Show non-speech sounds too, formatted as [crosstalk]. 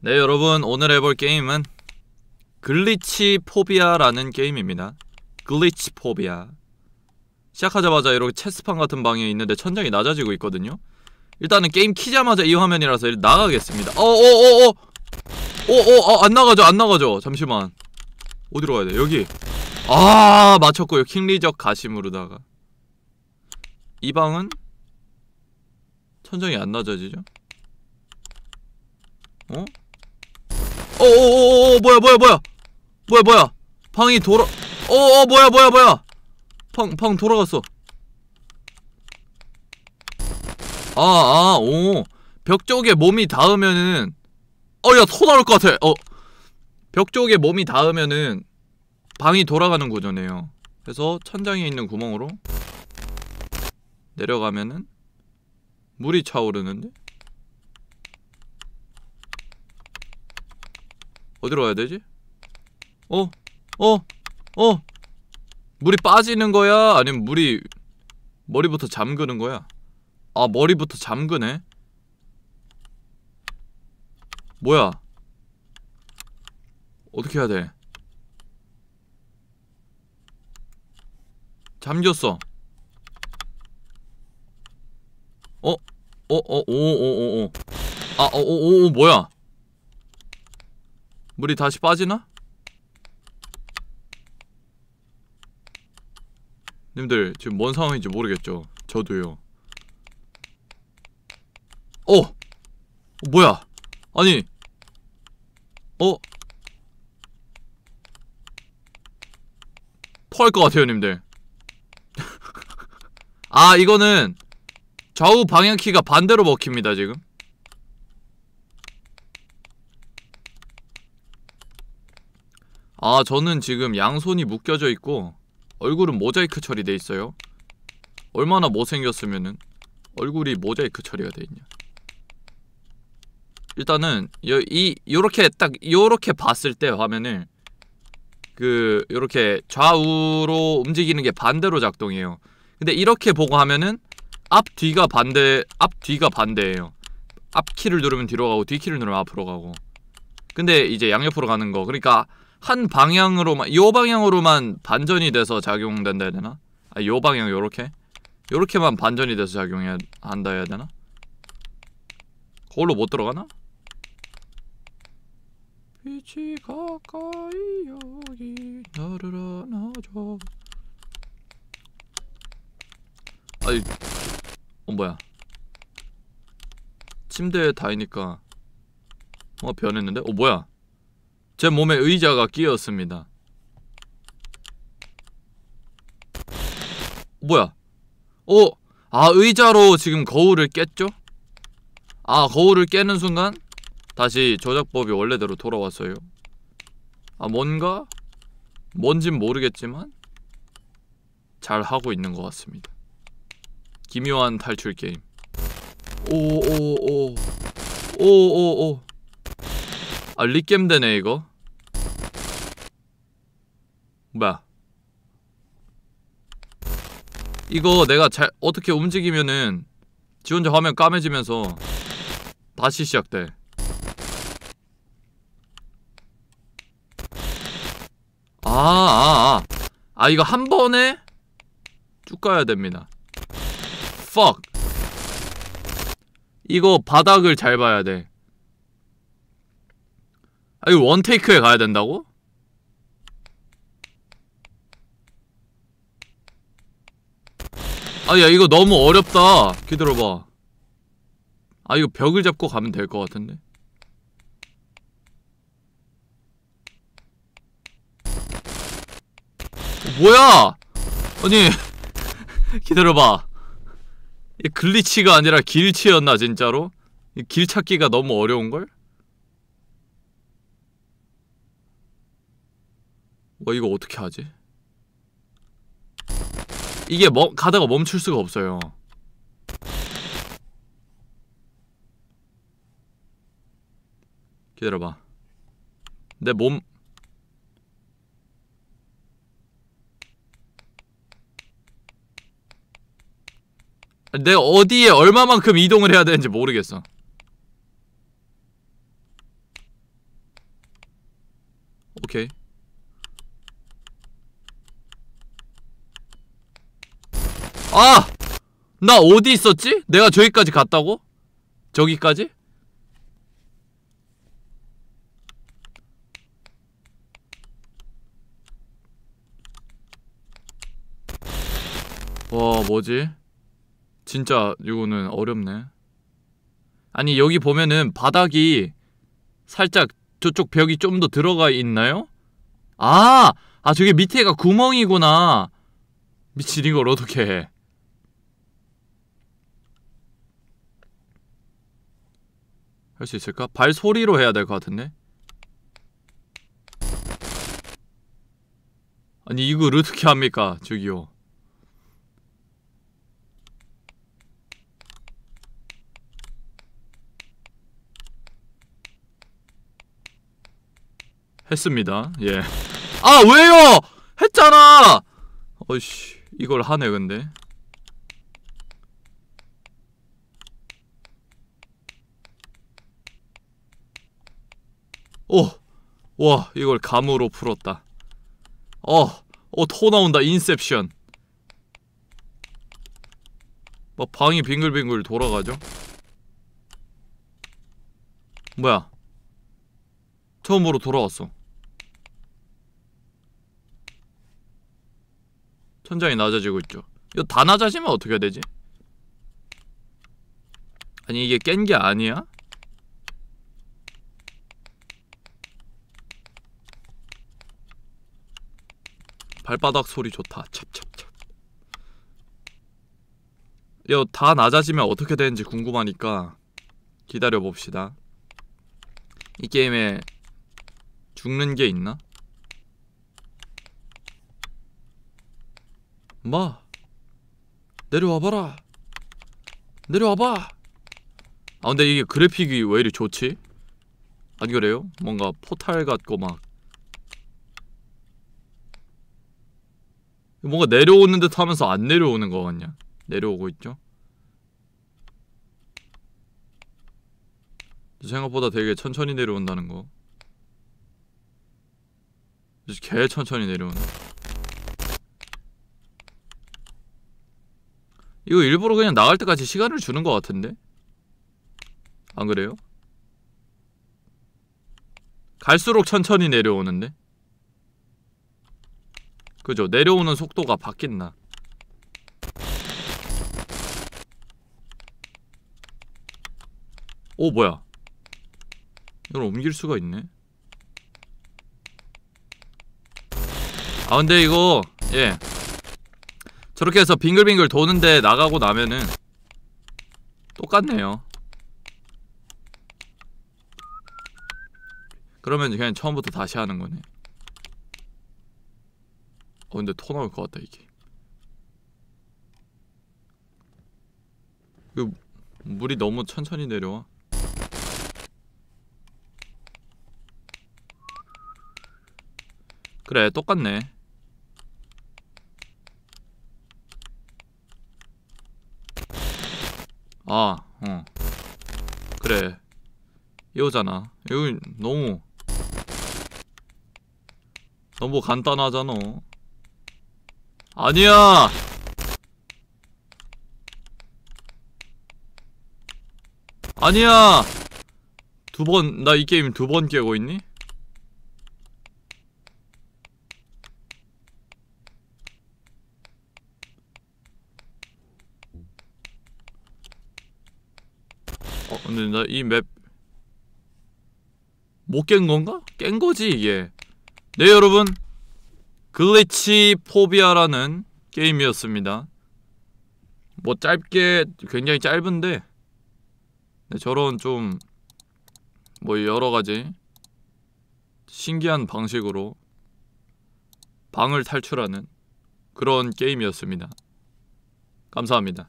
네 여러분. 오늘 해볼 게임은 글리치 포비아라는 게임입니다. 글리치 포비아. 시작하자마자 이렇게 체스판 같은 방에 있는데 천장이 낮아지고 있거든요. 일단은 게임 키자마자 이 화면이라서 나가겠습니다. 어어어어 어어 안 나가죠 안 나가죠. 잠시만. 어디로 가야 돼? 여기. 아 맞췄고요. 킹리적 가심으로다가 이 방은 천장이 안 낮아지죠? 어? 어어어어 뭐야 뭐야 뭐야? 뭐야 뭐야? 방이 돌아 어어 뭐야 뭐야 뭐야? 방, 방 돌아갔어. 아아오. 벽 쪽에 몸이 닿으면은 어야 토 나올 것 같아. 어벽 쪽에 몸이 닿으면은 방이 돌아가는 구조네요. 그래서 천장에 있는 구멍으로 내려가면은 물이 차오르는데? 어디로 가야 되지? 어? 어? 어? 물이 빠지는 거야? 아니면 물이 머리부터 잠그는 거야? 아 머리부터 잠그네? 뭐야? 어떻게 해야 돼? 잠겼어? 어? 오? 오? 오? 오? 아? 어? 오? 오? 뭐야? 물이 다시 빠지나? 님들 지금 뭔 상황인지 모르겠죠? 저도요 어! 어 뭐야 아니 어? 토할 것 같아요 님들 [laughs] 아 이거는 좌우 방향키가 반대로 먹힙니다 지금. 아 저는 지금 양손이 묶여져 있고 얼굴은 모자이크 처리돼 있어요. 얼마나 못생겼으면은 얼굴이 모자이크 처리가 돼 있냐. 일단은 요, 이 요렇게 딱 요렇게 봤을 때 화면을 그 요렇게 좌우로 움직이는 게 반대로 작동해요. 근데 이렇게 보고 하면은 앞 뒤가 반대 앞 뒤가 반대예요 앞 키를 누르면 뒤로 가고 뒤 키를 누르면 앞으로 가고 근데 이제 양옆으로 가는 거 그러니까 한 방향으로만 요 방향으로만 반전이 돼서 작용된다 해야 되나? 아 요 방향 요렇게? 요렇게만 반전이 돼서 작용해야 한다 해야 되나? 거울로 못 들어가나? 빛이 가까이 여기 나를 안아줘 아이 어 뭐야 침대에 닿으니까 어 변했는데? 어 뭐야 제 몸에 의자가 끼었습니다. 뭐야? 어? 아 의자로 지금 거울을 깼죠? 아 거울을 깨는 순간 다시 조작법이 원래대로 돌아왔어요. 아 뭔가? 뭔진 모르겠지만 잘 하고 있는 것 같습니다. 기묘한 탈출 게임. 오오오. 오오오. 아 리겜 되네 이거. 뭐야? 이거 내가 잘 어떻게 움직이면은 지 혼자 화면 까매지면서 다시 시작돼. 아아아. 아, 아. 아, 이거 한 번에 쭉 가야 됩니다 fuck 이거 바닥을 잘 봐야 돼 아, 이거 원테이크에 가야 된다고? 아, 야, 이거 너무 어렵다. 기다려봐. 아, 이거 벽을 잡고 가면 될 것 같은데. 어, 뭐야! 아니, [laughs] 기다려봐. 이 글리치가 아니라 길치였나, 진짜로? 이길 찾기가 너무 어려운걸? 뭐 이거 어떻게 하지? 이게 뭐 가다가 멈출 수가 없어요 기다려봐 내 몸 내가 어디에 얼마만큼 이동을 해야 되는지 모르겠어 오케이 아! 나 어디 있었지? 내가 저기까지 갔다고? 저기까지? 와 뭐지? 진짜 이거는 어렵네 아니 여기 보면은 바닥이 살짝 저쪽 벽이 좀 더 들어가 있나요? 아! 아 저게 밑에가 구멍이구나 미친 이걸 어떻게 해 할 수 있을까? 발소리로 해야 될 것 같은데? 아니 이걸 어떻게 합니까? 저기요 했습니다. 예. 아 왜요? 했잖아. 어이씨 이걸 하네 근데. 오, 와 이걸 감으로 풀었다. 어, 어토 나온다 인셉션. 막 방이 빙글빙글 돌아가죠? 뭐야? 처음으로 돌아왔어. 천장이 낮아지고 있죠. 이거 다 낮아지면 어떻게 해야 되지? 아니 이게 깬 게 아니야? 발바닥 소리 좋다. 찹찹찹. 이거 다 낮아지면 어떻게 되는지 궁금하니까 기다려 봅시다. 이 게임에 죽는 게 있나? 마 내려와봐라 내려와봐 아 근데 이게 그래픽이 왜 이리 좋지? 안 그래요? 뭔가 포탈 같고 막 뭔가 내려오는 듯 하면서 안 내려오는 거 같냐 내려오고 있죠? 생각보다 되게 천천히 내려온다는 거. 개 천천히 내려오네. 이거 일부러 그냥 나갈 때까지 시간을 주는 것 같은데? 안 그래요? 갈수록 천천히 내려오는데? 그죠? 내려오는 속도가 바뀐다. 오 뭐야 이걸 옮길 수가 있네 아 근데 이거 예 저렇게 해서 빙글빙글 도는데 나가고 나면은 똑같네요. 그러면 그냥 처음부터 다시 하는 거네. 어 근데 토 나올 것 같다 이게. 그 물이 너무 천천히 내려와. 그래 똑같네 아, 어. 그래. 이거잖아. 이거 너무 너무 간단하잖아. 아니야. 아니야. 두 번 나 이 게임 두 번 깨고 있니? 어 근데 나 이 맵 못 깬 건가? 깬 거지 이게. 네 여러분. 글리치 포비아라는 게임이었습니다. 뭐 짧게 굉장히 짧은데 네, 저런 좀 뭐 여러가지 신기한 방식으로 방을 탈출하는 그런 게임이었습니다. 감사합니다